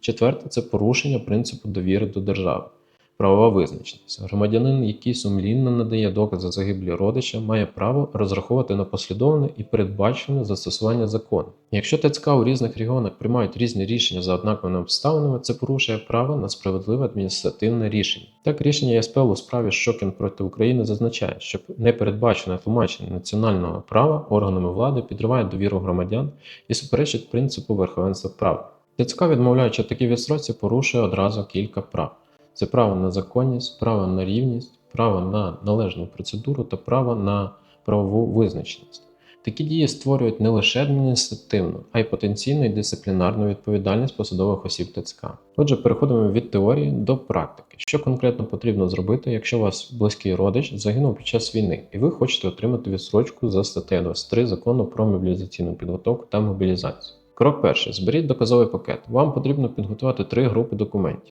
Четверте це порушення принципу довіри до держави. Правова визначеність. Громадянин, який сумлінно надає докази загиблі родича, має право розраховувати на послідовне і передбачене застосування закону. Якщо ТЦК у різних регіонах приймають різні рішення за однаковими обставинами, це порушує право на справедливе адміністративне рішення. Так, рішення ЄСПЛ у справі Шокін проти України зазначає, що непередбачене тлумачення національного права органами влади підриває довіру громадян і суперечить принципу верховенства права. ТЦК, відмовляючи такі відстрочці, порушує одразу кілька прав. Це право на законність, право на рівність, право на належну процедуру та право на правову визначеність. Такі дії створюють не лише адміністративну, а й потенційну і дисциплінарну відповідальність посадових осіб ТЦК. Отже, переходимо від теорії до практики. Що конкретно потрібно зробити, якщо у вас близький родич загинув під час війни, і ви хочете отримати відстрочку за статтею 23 закону про мобілізаційну підготовку та мобілізацію. Крок перший. Зберіть доказовий пакет. Вам потрібно підготувати три групи документів: